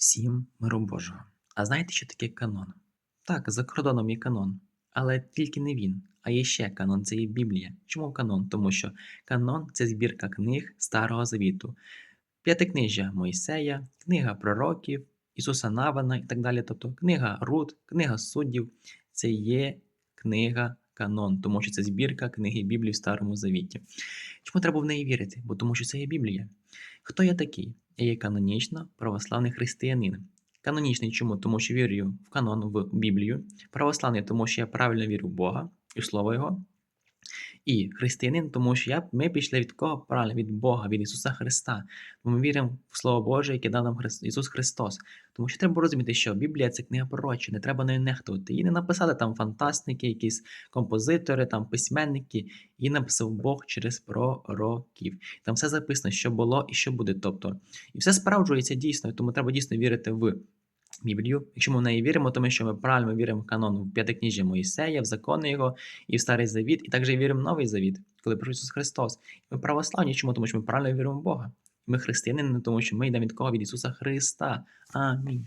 Всім миру Божого. А знаєте, що таке канон? Так, за кордоном є канон, але тільки не він, а є ще канон це є Біблія. Чому канон? Тому що канон це збірка книг Старого Завіту, п'ятикнижжя Мойсея, книга пророків, Ісуса Навана і так далі. Тобто книга Рут, книга суддів це є книга канон, тому що це збірка книги Біблії в Старому Завіті. Чому треба в неї вірити? Бо тому що це є Біблія. Хто я такий? Я є канонічно православний християнин. Канонічний чому? Тому що вірю в канон, в Біблію. Православний, тому що я правильно вірю в Бога і в Слово Його. І християнин, тому що я, ми пішли від кого? Правильно, від Бога, від Ісуса Христа. Бо ми віримо в Слово Боже, яке дав нам Христ, Ісус Христос. Тому що треба розуміти, що Біблія це книга пророча, не треба нею нехтувати. Її не написали там фантастики, якісь композитори, там письменники. Її написав Бог через пророків. Там все записано, що було і що буде. Тобто, і все справджується дійсно, тому треба дійсно вірити в Біблію. Якщо ми в неї віримо, то ми що ми правильно віримо в канон в п'ятикніжжя Моїсея, в закони його і в Старий Завіт, і також віримо в Новий Завіт, коли прийшов Ісус Христос. Ми православні, чому? Тому що ми правильно віримо в Бога. Ми християни, тому що ми йдемо від кого? Від Ісуса Христа. Амінь.